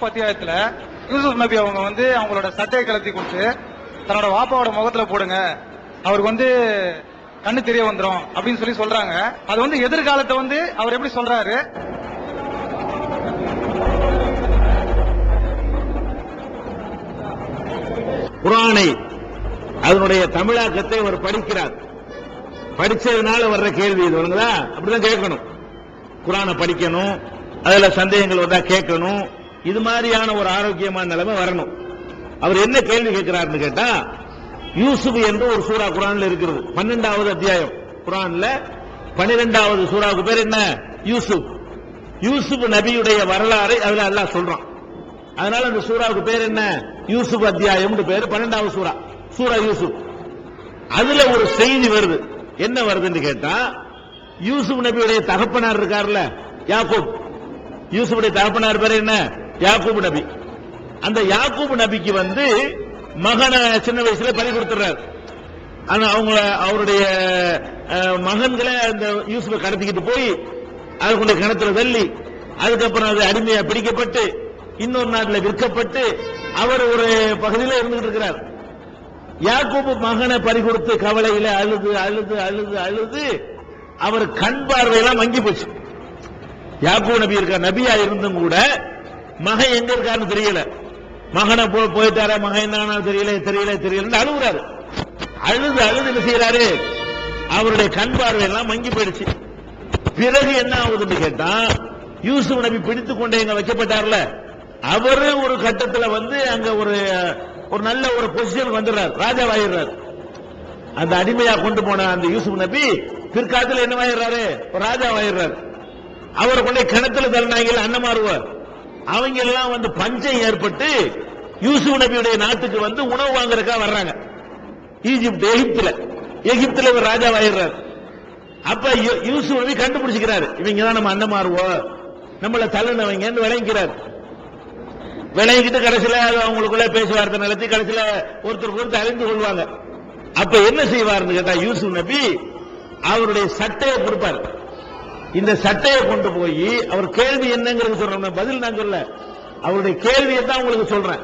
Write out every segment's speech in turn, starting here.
பத்தியாயத்துல அத்தியாயத்துல யூசுப் நபி அவங்க வந்து அவங்களோட சட்டையை கலத்தி கொடுத்து தன்னோட வாப்பாவோட முகத்துல போடுங்க. அவருக்கு வந்து கண்ணு தெரிய வந்துடும் அப்படின்னு சொல்லி சொல்றாங்க. அது வந்து எதிர்காலத்தை வந்து அவர் எப்படி சொல்றாரு? குரானை அதனுடைய தமிழாக்கத்தை அவர் படிக்கிறார். படிச்சதுனால வர்ற கேள்வி இது வருங்களா? அப்படிதான் கேட்கணும். குரானை படிக்கணும் அதுல சந்தேகங்கள் வந்தா கேட்கணும். இது மாதிரியான ஒரு ஆரோக்கியமான நிலைமை வரணும். அவர் என்ன கேள்வி கேட்கிறார்னு கேட்டா யூசுப் என்று ஒரு சூரா குரான்ல இருக்கிறது. பன்னெண்டாவது அத்தியாயம். குரான்ல பன்னிரெண்டாவது சூறாவுக்கு பேர் என்ன? யூசுப். யூசுப் நபியுடைய வரலாறை அதுல அல்லாஹ் சொல்றான். அதனால அந்த சூறாவுக்கு பேர் என்ன? யூசுப் அத்தியாயம் பேரு பன்னெண்டாவது சூரா சூரா யூசுப். அதுல ஒரு செய்தி வருது. என்ன வருதுன்னு கேட்டா யூசுப் நபியுடைய தகப்பனார் இருக்கார்ல யாக்கூப். யூசுஃபுடைய தகப்பனார் பேர் என்ன? யாக்கூப் நபி. அந்த யாக்கூப் நபிக்கு வந்து மகனை சின்ன வயசுல பறி கொடுத்துறாரு. ஆனா அவங்கள அவருடைய மகன்களை அந்த யூசுஃபை கடத்திக்கிட்டு போய் அதை கொண்டு கிணத்துல தள்ளி அதுக்கப்புறம் அது அடிமையா பிடிக்கப்பட்டு இன்னொரு நாட்டில் விற்கப்பட்டு அவர் ஒரு பகுதியில் இருந்துகிட்டு இருக்கிறார். யாக்கூபு மகனை பறி கொடுத்து கவலையில அழுது அழுது அழுது அழுது அவர் கண் பார்வையெல்லாம் மங்கி போச்சு. யாக்கூ நபி இருக்க நபியா இருந்தும் கூட மகன் எங்க இருக்காருன்னு தெரியல. மகனை போ- போயிட்டார மகன் என்ன தெரியல தெரியல தெரியல அழுகுறாரு. அழுது அழுது என்ன செய்யறாரு? அவருடைய கண் பார்வையெல்லாம் மங்கி போயிடுச்சு. பிறகு என்ன ஆகுதுன்னு கேட்டா யூசுப் நபி பிடித்து கொண்டு எங்க வைக்கப்பட்டார்ல. அவரு ஒரு கட்டத்துல வந்து அங்க ஒரு ஒரு நல்ல ஒரு பொசிஷன் வந்துடுறாரு. ராஜாவாயிடுறாரு அந்த அடிமையா கொண்டு போன அந்த யூசுப் நபி பிற்காலத்துல என்னவாயிடுறாரு? ராஜா வாயிடுறாரு அவரை கொண்டே கிணத்துல தள்ளினாங்க அன்னமாருவர். அவங்க எல்லாம் வந்து பஞ்சம் ஏற்பட்டு யூசுப் நபியுடைய நாட்டுக்கு வந்து உணவு வாங்குறதுக்காக வர்றாங்க. ஈஜிப்ட் எகிப்துல. எகிப்துல இவர் ராஜாவாயிடுறார் அப்ப யூ- யூசுப் நபி கண்டுபிடிச்சுக்கிறாரு. இவங்க தான் நம்ம அன்னமாருவோம் நம்மள தள்ளினவங்கன்னு விளங்கிக்கிறார். விளங்கிட்டு கடைசியில அது அவங்களுக்குள்ள பேச்சுவார்த்தை நடத்தி கடைசியில ஒருத்தருக்கு ஒருத்தர் அறிந்து கொள்வாங்க. அப்ப என்ன செய்வார்னு கேட்டா யூசுப் நபி அவருடைய சட்டையை கொடுப்பாரு. இந்த சட்டையை கொண்டு போய் அவர் கேள்வி என்னங்கிறது சொல்றேன். பதில் நான் சொல்ல அவருடைய கேள்வியை தான் உங்களுக்கு சொல்றேன்.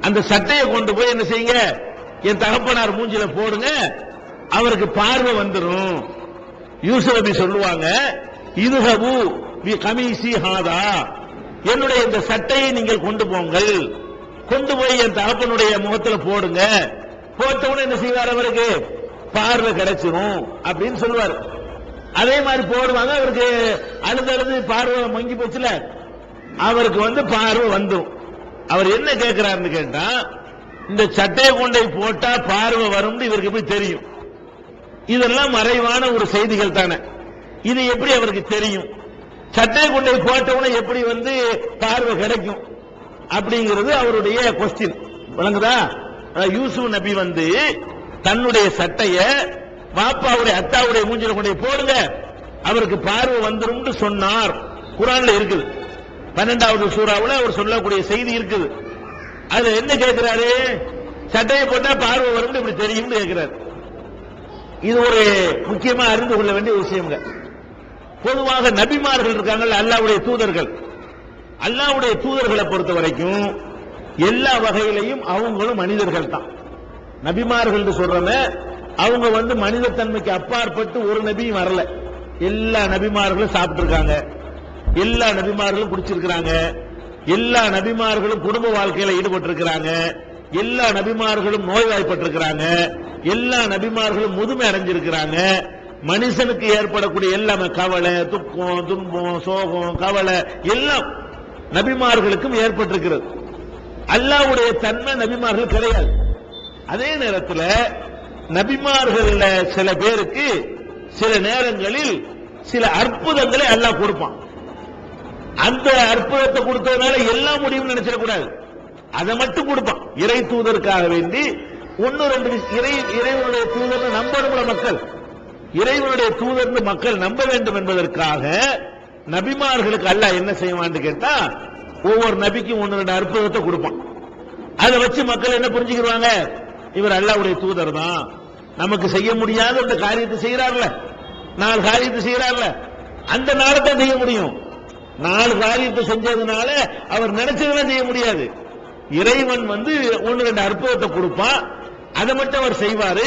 அந்த சட்டையை கொண்டு போய் என்ன செய்யுங்க? என் தகப்பனார் மூஞ்சில போடுங்க. அவருக்கு பார்வை வந்துரும். யூசுப் நபி சொல்லுவாங்க இதுஹபு வி கமீசி ஹாதா. என்னுடைய இந்த சட்டையை நீங்கள் கொண்டு போங்கள். கொண்டு போய் என் தகப்பனுடைய முகத்துல போடுங்க. போட்டவுடனே என்ன செய்வார் அவருக்கு? பார்வை கிடைச்சிரும் அப்படின்னு சொல்லுவார். அதே மாதிரி போடுவாங்க. அவருக்கு அடுத்த அழுது பார்வை மங்கி போச்சுல அவருக்கு வந்து பார்வை வந்துடும் அவர் என்ன கேட்கிறாருன்னு கேட்டா இந்த சட்டையை கொண்டை போட்டா பார்வை வரும்னு இவருக்கு எப்படி தெரியும்? இதெல்லாம் மறைவான ஒரு செய்திகள் தானே. இது எப்படி அவருக்கு தெரியும்? சட்டை கொண்டை போய் போட்டவுடனே எப்படி வந்து பார்வை கிடைக்கும்? அப்படிங்கிறது அவருடைய கொஸ்டின் விளங்குதா? யூசுப் நபி வந்து தன்னுடைய சட்டைய பாப்பாவுடைய அத்தாவுடைய மூஞ்சில கொண்டு போடுங்க. அவருக்கு பார்வை வந்துரும்னு சொன்னார். குரான்ல இருக்குது. பன்னெண்டாவது சூறாவில் அவர் சொல்லக்கூடிய செய்தி இருக்குது. அதுல என்ன கேட்கிறாரு? சட்டையை போட்டா பார்வை வரும்னு இப்படி தெரியும்னு கேட்கிறார். இது ஒரு முக்கியமா அறிந்து கொள்ள வேண்டிய விஷயங்க பொதுவாக நபிமார்கள் இருக்காங்கல்ல அல்லாவுடைய தூதர்கள். அல்லாவுடைய தூதர்களை பொறுத்த வரைக்கும் எல்லா வகையிலையும் அவங்களும் மனிதர்கள் தான் நபிமார்கள் சொல்றமே அவங்க வந்து மனிதத்தன்மைக்கு அப்பாற்பட்டு ஒரு நபியும் வரல. எல்லா நபிமார்களும் சாப்பிட்டுருக்காங்க. எல்லா நபிமார்களும் குடிச்சிருக்கிறாங்க. எல்லா நபிமார்களும் குடும்ப வாழ்க்கையில ஈடுபட்டு இருக்கிறாங்க எல்லா நபிமார்களும் நோய்வாய்ப்பட்டிருக்கிறாங்க. எல்லா நபிமார்களும் முதுமை அடைஞ்சிருக்கிறாங்க. மனுஷனுக்கு ஏற்படக்கூடிய எல்லாமே கவலை துக்கம் துன்பம் சோகம் கவலை எல்லாம் நபிமார்களுக்கும் ஏற்பட்டிருக்கிறது. அல்லாவுடைய தன்மை நபிமார்கள் கிடையாது. அதே நேரத்தில் நபிமார்கள்ல சில பேருக்கு சில நேரங்களில் சில அற்புதங்களை அல்லாஹ் கொடுப்பான். அந்த அற்புதத்தை கொடுத்ததுனால எல்லாம் முடியும் நினைச்சிடக்கூடாது. அதை மட்டும் கொடுப்பான். இறை தூதருக்காக வேண்டி ஒன்னு ரெண்டு இறை இறைவனுடைய தூதர்னு நம்பணும்ல மக்கள். இறைவனுடைய தூதர்னு மக்கள் நம்ப வேண்டும் என்பதற்காக நபிமார்களுக்கு அல்லாஹ் என்ன செய்வான்னு கேட்டா ஒவ்வொரு நபிக்கும் ஒன்னு ரெண்டு அற்புதத்தை கொடுப்பான். அதை வச்சு மக்கள் என்ன புரிஞ்சுக்கிறாங்க இவர் அல்லாவுடைய தூதர் தான். நமக்கு செய்ய முடியாத ஒரு காரியத்தை செய்யறாருல நாலு காரியத்தை செய்யறாருல அந்த நாளை தான் செய்ய முடியும். நாலு காரியத்தை செஞ்சதுனால அவர் நினைச்சதெல்லாம் செய்ய முடியாது. இறைவன் வந்து ஒன்னு ரெண்டு அற்புதத்தை கொடுப்பான். அதை மட்டும் அவர் செய்வாரு.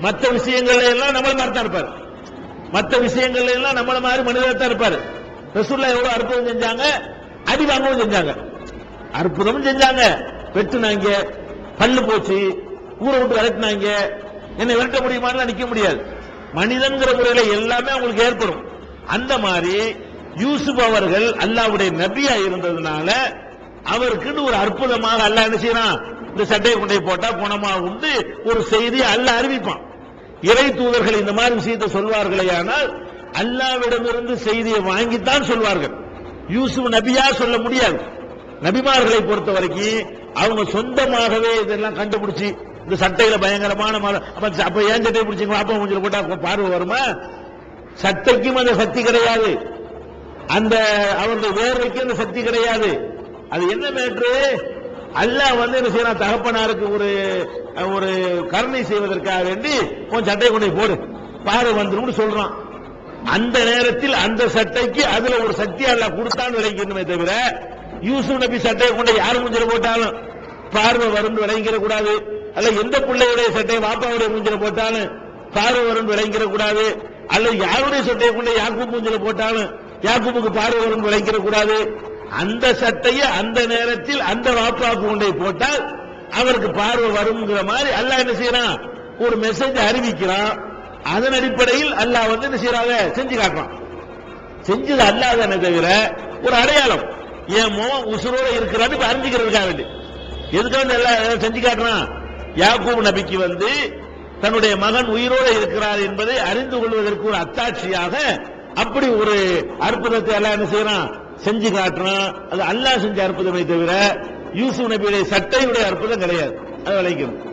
மற்ற விஷயங்கள்ல எல்லாம் நம்மள மாதிரி தான் இருப்பாரு. மற்ற விஷயங்கள்ல எல்லாம் நம்மள மாதிரி மனிதர் தான் இருப்பாரு. ரசூல்லா எவ்வளவு அற்புதம் செஞ்சாங்க? அடி வாங்கவும் செஞ்சாங்க. அற்புதமும் செஞ்சாங்க. வெட்டுனாங்க. பல்லு போச்சு. ஊரை விட்டு விரட்டினாங்க. என்னை விரட்ட முடியுமான்னு நிக்க முடியாது. மனிதன்கிற முறையில எல்லாமே அவங்களுக்கு ஏற்படும். அந்த மாதிரி யூசுப் அவர்கள் அல்லாவுடைய நபியா இருந்ததுனால அவருக்குன்னு ஒரு அற்புதமாக அல்லாஹ் என்ன செய்யறான்? இந்த சட்டையை கொண்டே போட்டா குணமா உண்டு. ஒரு செய்தி அல்லாஹ் அறிவிப்பான். இறை தூதர்கள் இந்த மாதிரி விஷயத்தை சொல்வார்களே ஆனால் அல்லாவிடமிருந்து செய்தியை வாங்கித்தான் சொல்வார்கள். யூசுப் நபியா சொல்ல முடியாது. நபிமார்களை பொறுத்த வரைக்கும் அவங்க சொந்தமாகவே இதெல்லாம் கண்டுபிடிச்சு இந்த சட்டையில பயங்கரமான மரம் அப்ப ஏன் சட்டை பிடிச்சிங்களா? அப்பா கொஞ்சம் போட்டா பார்வை வருமா? சட்டைக்கும் அந்த சக்தி கிடையாது. அந்த அவருடைய வேர்வைக்கும் அந்த சக்தி கிடையாது. அது என்ன மேட்ரு அல்லாஹ் வந்து என்ன செய்யறான்? தகப்பனாருக்கு ஒரு ஒரு கருணை செய்வதற்காக வேண்டி உன் சட்டையை கொண்டு போடு. பார்வை வந்துரும்னு சொல்றான். அந்த நேரத்தில் அந்த சட்டைக்கு அதுல ஒரு சக்தி அல்லாஹ் கொடுத்தான்னு விளங்கிக்கணுமே தவிர யூசுப் நபி சட்டையை கொண்டு யார் கொஞ்சம் போட்டாலும் பார்வை வரும் விளங்கிற கூடாது அல்ல எந்த பிள்ளையுடைய சட்டையை வாப்பாவுடைய மூஞ்சில போட்டாலும் பார்வை வரும் விளங்கிற கூடாது அல்லது யாருடைய சட்டையை கொண்டு யாக்கு மூஞ்சில போட்டாலும் யாக்குப்புக்கு பார்வை வரும் விளங்கிற கூடாது அந்த சட்டையை அந்த நேரத்தில் அந்த வாப்பாவுக்கு கொண்டே போட்டால் அவருக்கு பார்வை வருங்கிற மாதிரி அல்லாஹ் என்ன செய்யறான்? ஒரு மெசேஜ் அறிவிக்கிறான். அதன் அடிப்படையில் அல்லாஹ் வந்து என்ன செய்யறாங்க? செஞ்சு காட்டுறான். செஞ்சது அல்லாத தவிர ஒரு அடையாளம். என் முகம் உசுரோட இருக்கிறான்னு அறிஞ்சுக்கிறதுக்காக வேண்டி. எதுக்காக எல்லாம் செஞ்சு காட்டுறான்? யாக்கூப் நபிக்கு வந்து தன்னுடைய மகன் உயிரோடு இருக்கிறார் என்பதை அறிந்து கொள்வதற்கு ஒரு அத்தாட்சியாக அப்படி ஒரு அற்புதத்தை எல்லாம் என்ன செய்யறான்? செஞ்சு காட்டுறான். அது அல்லாஹ் செஞ்ச அற்புதமே தவிர யூசுப் நபியுடைய சட்டையுடைய அற்புதம் கிடையாது. அது விளைக்கும்